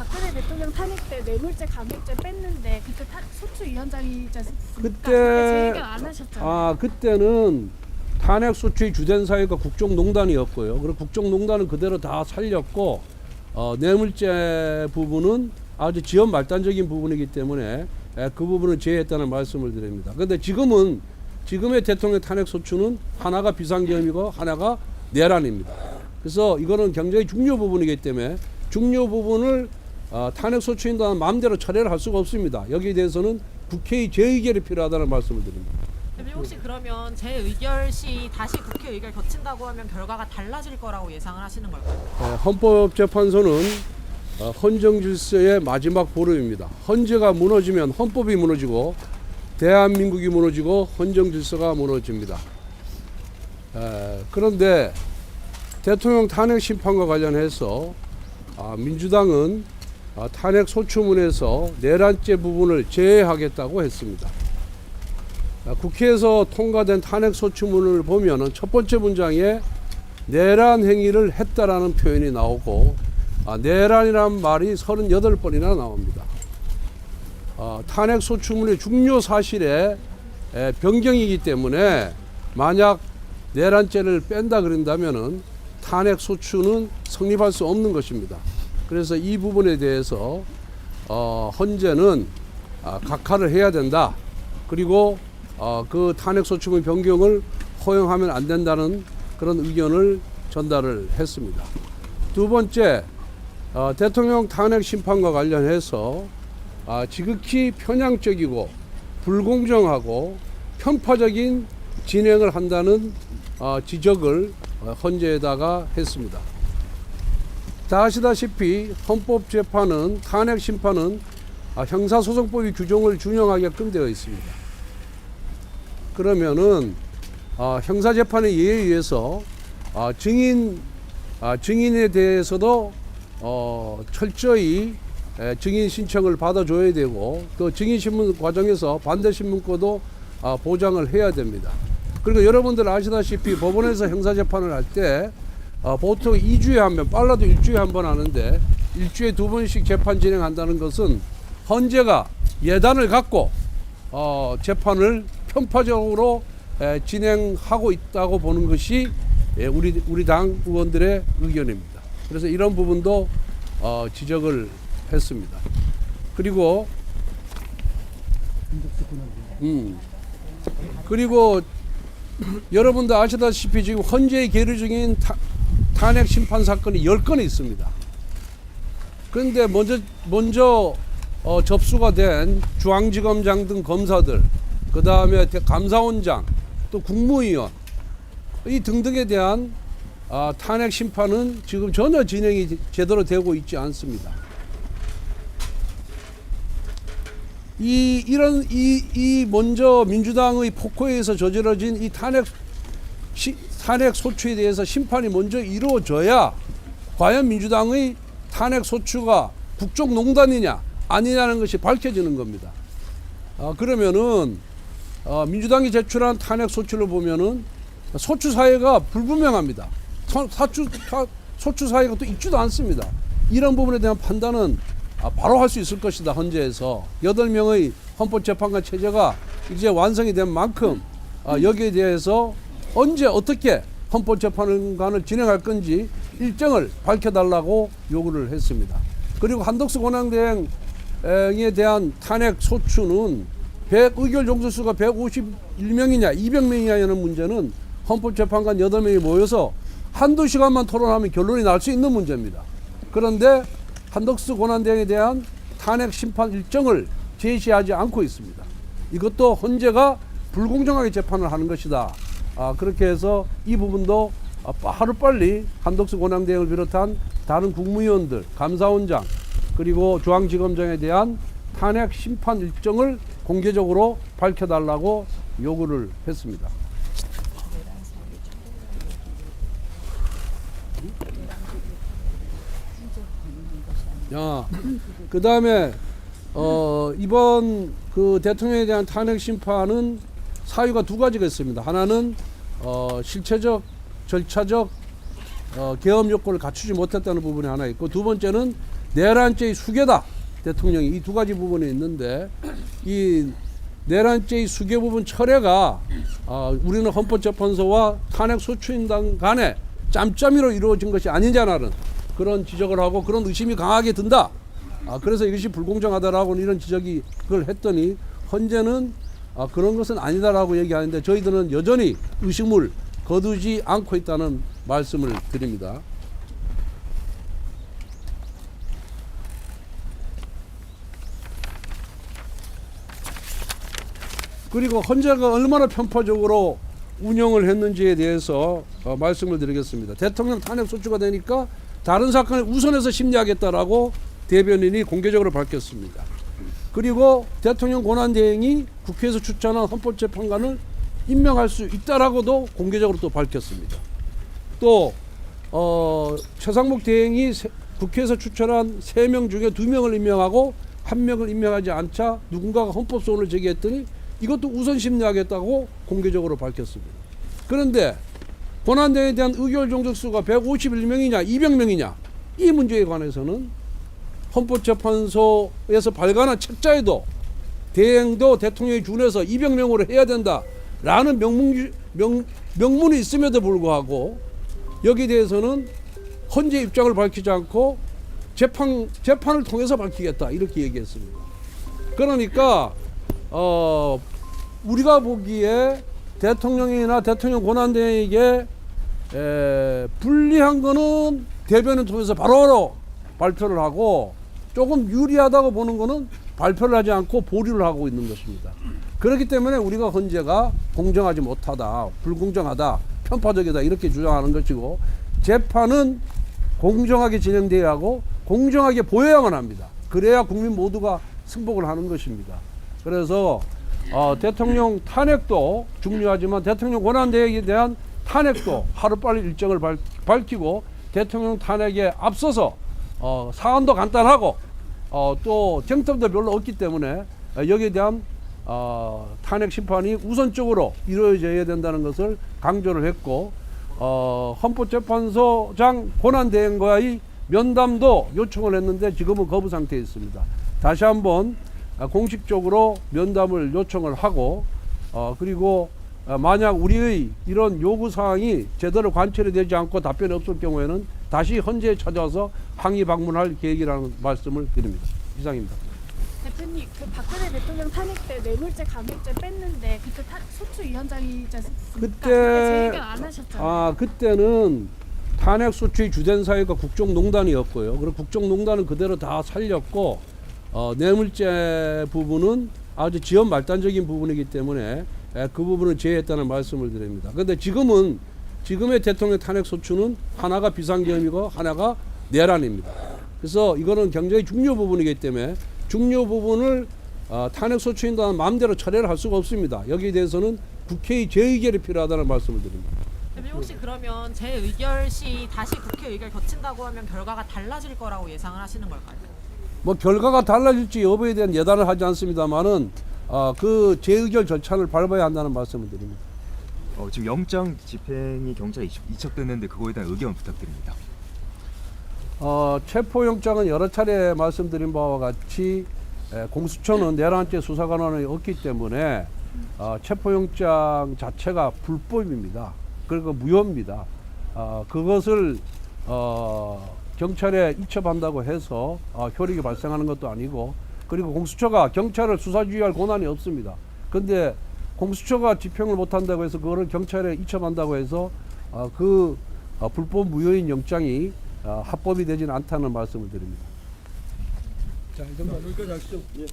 박근혜 대통령 탄핵 때 뇌물죄 감액죄 뺐는데 그때 타, 소추 위원장이지 않습니까? 그때- 제 의견 안 하셨잖아요. 아 그때는 탄핵 소추의 주된 사유가 국정농단이었고요. 그리고 국정농단은 그대로 다 살렸고 어, 뇌물죄 부분은 아주 지연 말단적인 부분이기 때문에 에, 그 부분은 제외했다는 말씀을 드립니다. 그런데 지금은 지금의 대통령 탄핵 소추는 하나가 비상계엄이고 하나가 내란입니다. 그래서 이거는 굉장히 중요 부분이기 때문에 중요 부분을 어, 탄핵 소추인단 마음대로 처리를 할 수가 없습니다. 여기에 대해서는 국회의 재의결이 필요하다는 말씀을 드립니다. 대표님 혹시 그러면 제 의결 시 다시 국회 의결 거친다고 하면 결과가 달라질 거라고 예상을 하시는 걸까요? 어, 헌법재판소는 어, 헌정 질서의 마지막 보름입니다. 헌재가 무너지면 헌법이 무너지고 대한민국이 무너지고 헌정 질서가 무너집니다. 에, 그런데 대통령 탄핵 심판과 관련해서 아, 민주당은 아, 탄핵 소추문에서 내란죄 부분을 제외하겠다고 했습니다. 아, 국회에서 통과된 탄핵 소추문을 보면은 첫 번째 문장에 내란 행위를 했다라는 표현이 나오고 아, 내란이란 말이 38번이나 나옵니다. 아, 탄핵 소추문의 중요 사실에 에, 변경이기 때문에 만약 내란죄를 뺀다 그런다면은 탄핵 소추는 성립할 수 없는 것입니다. 그래서 이 부분에 대해서 어, 헌재는 아, 각하를 해야 된다. 그리고 어, 그 탄핵 소추문 변경을 허용하면 안 된다는 그런 의견을 전달을 했습니다. 두 번째, 어, 대통령 탄핵 심판과 관련해서 아, 지극히 편향적이고 불공정하고 편파적인 진행을 한다는 어, 지적을 어, 헌재에다가 했습니다. 다 아시다시피 헌법재판은 탄핵 심판은 아, 형사소송법이 규정을 준용하게끔 되어 있습니다. 그러면은 아, 형사재판의 예에 의해서 아, 증인 아, 증인에 대해서도 어, 철저히 에, 증인 신청을 받아줘야 되고 또 증인 신문 과정에서 반대 신문권도 아, 보장을 해야 됩니다. 그리고 여러분들 아시다시피 법원에서 형사재판을 할때 어, 보통 2주에 한 번, 빨라도 일주에 한 번 하는데 일주에 두 번씩 재판 진행한다는 것은 헌재가 예단을 갖고 어, 재판을 편파적으로 에, 진행하고 있다고 보는 것이 예, 우리 우리 당 의원들의 의견입니다. 그래서 이런 부분도 어, 지적을 했습니다. 그리고 음, 그리고 여러분도 아시다시피 지금 헌재에 계류 중인 타, 탄핵 심판 사건이 10건이 있습니다. 그런데 먼저 먼저 어, 접수가 된 중앙지검장 등 검사들, 그 다음에 감사원장, 또 국무위원 이 등등에 대한 아, 탄핵 심판은 지금 전혀 진행이 제대로 되고 있지 않습니다. 이 이런 이, 이 먼저 민주당의 폭로에 의해서 저질러진 이 탄핵 시, 탄핵 소추에 대해서 심판이 먼저 이루어져야 과연 민주당의 탄핵 소추가 국정농단이냐 아니냐는 것이 밝혀지는 겁니다. 아, 그러면은 어, 민주당이 제출한 탄핵 소추를 보면은 소추 사유가 불분명합니다. 서- 사추, 사- 소추 사유가 또 있지도 않습니다. 이런 부분에 대한 판단은 아, 바로 할 수 있을 것이다 헌재에서 여덟 명의 헌법재판관 체제가 이제 완성이 된 만큼 아, 여기에 대해서 언제 어떻게 헌법재판관을 진행할 건지 일정을 밝혀달라고 요구를 했습니다. 그리고 한덕수 권한대행에 대한 탄핵 소추는 100 의결 종소수가 151명이냐 200명이냐는 문제는 헌법재판관 8명이 모여서 한두 시간만 토론하면 결론이 날 수 있는 문제입니다. 그런데 한덕수 권한대행에 대한 탄핵 심판 일정을 제시하지 않고 있습니다. 이것도 헌재가 불공정하게 재판을 하는 것이다. 아, 그렇게 해서 이 부분도 아, 하루빨리 한덕수 권한대행을 비롯한 다른 국무위원들, 감사원장, 그리고 중앙지검장에 대한 탄핵 심판 일정을 공개적으로 밝혀달라고 요구를 했습니다. 야, 그 다음에 어, 이번 그 대통령에 대한 탄핵 심판은 사유가 두 가지가 있습니다. 하나는 어, 실체적, 절차적 어, 계엄 요건을 갖추지 못했다는 부분이 하나 있고 두 번째는 내란죄의 수괴다. 대통령이 이 두 가지 부분이 있는데 이 내란죄의 수괴 부분 철회가 아, 우리는 헌법재판소와 탄핵 소추인단 간에 짬짬이로 이루어진 것이 아니냐는 그런 지적을 하고 그런 의심이 강하게 든다. 아, 그래서 이것이 불공정하다라고 이런 지적이 그걸 했더니 헌재는 아, 그런 것은 아니다라고 얘기하는데 저희들은 여전히 의심을 거두지 않고 있다는 말씀을 드립니다. 그리고 헌재가 얼마나 편파적으로 운영을 했는지에 대해서 어, 말씀을 드리겠습니다. 대통령 탄핵 소추가 되니까 다른 사건을 우선해서 심리하겠다라고 대변인이 공개적으로 밝혔습니다. 그리고 대통령 권한 대행이 국회에서 추천한 헌법재판관을 임명할 수 있다라고도 공개적으로 또 밝혔습니다. 또 어, 최상목 대행이 세- 국회에서 추천한 세 명 중에 두 명을 임명하고 한 명을 임명하지 않자 누군가가 헌법 소원을 제기했더니 이것도 우선 심리하겠다고 공개적으로 밝혔습니다. 그런데 권한대행에 대한 의결 종족수가 151명이냐 200명이냐 이 문제에 관해서는 헌법재판소에서 발간한 책자에도 대행도 대통령이 준해서 200명으로 해야 된다라는 명문, 명, 명문이 있음에도 불구하고 여기에 대해서는 헌재 입장을 밝히지 않고 재판 재판을 통해서 밝히겠다 이렇게 얘기했습니다. 그러니까 어 우리가 보기에 대통령이나 대통령 권한대행에게 에, 불리한 거는 대변을 통해서 바로바로 발표를 하고 조금 유리하다고 보는 거는 발표를 하지 않고 보류를 하고 있는 것입니다. 그렇기 때문에 우리가 헌재가 공정하지 못하다, 불공정하다, 편파적이다 이렇게 주장하는 것이고 재판은 공정하게 진행돼야 하고 공정하게 보여야만 합니다. 그래야 국민 모두가 승복을 하는 것입니다. 그래서 어, 대통령 탄핵도 중요하지만 대통령 권한대행에 대한 탄핵도 하루빨리 일정을 밝, 밝히고 대통령 탄핵에 앞서서 어, 사안도 간단하고 어, 또 쟁점도 별로 없기 때문에 어, 여기에 대한 어, 탄핵 심판이 우선적으로 이루어져야 된다는 것을 강조를 했고 어, 헌법재판소장 권한대행과의 면담도 요청을 했는데 지금은 거부 상태에 있습니다. 다시 한번 아, 공식적으로 면담을 요청을 하고 어, 그리고 어, 만약 우리의 이런 요구 사항이 제대로 관철이 되지 않고 답변이 없을 경우에는 다시 헌재에 찾아와서 항의 방문할 계획이라는 말씀을 드립니다. 이상입니다. 대표님 그 박근혜 대통령 탄핵 때 뇌물죄 감액죄 뺐는데 그때 타, 소추 위원장이지 않습니까? 그때- 제 얘기 안 하셨잖아요. 아 그때는 탄핵 소추의 주된 사유가 국정농단이었고요. 그리고 국정농단은 그대로 다 살렸고 어, 뇌물죄 부분은 아주 지연 말단적인 부분이기 때문에 에, 그 부분은 제외했다는 말씀을 드립니다. 그런데 지금은 지금의 대통령 탄핵 소추는 하나가 비상계엄이고 하나가 내란입니다. 그래서 이거는 굉장히 중요 부분이기 때문에 중요 부분을 어, 탄핵 소추인단 마음대로 처리를 할 수가 없습니다. 여기에 대해서는 국회의 재의결이 필요하다는 말씀을 드립니다. 대표님 혹시 그러면 재의결 시 다시 국회 의결 거친다고 하면 결과가 달라질 거라고 예상을 하시는 걸까요? 뭐 결과가 달라질지 여부에 대한 예단을 하지 않습니다만은 어, 그 재의결 절차를 밟아야 한다는 말씀을 드립니다. 어, 지금 영장 집행이 경찰에 이첩- 이첩됐는데 그거에 대한 의견 부탁드립니다. 어, 체포영장은 여러 차례 말씀드린 바와 같이 에, 공수처는 내란죄 수사관원이 없기 때문에 어, 체포영장 자체가 불법입니다. 그리고 무효입니다. 어, 그것을 어, 경찰에 이첩한다고 해서 어, 효력이 발생하는 것도 아니고 그리고 공수처가 경찰을 수사지휘할 권한이 없습니다. 근데 공수처가 집행을 못한다고 해서 그거를 경찰에 이첩한다고 해서 어, 그 어, 불법 무효인 영장이 어, 합법이 되지는 않다는 말씀을 드립니다. 자, 이정도 여기까지 하시죠. 예.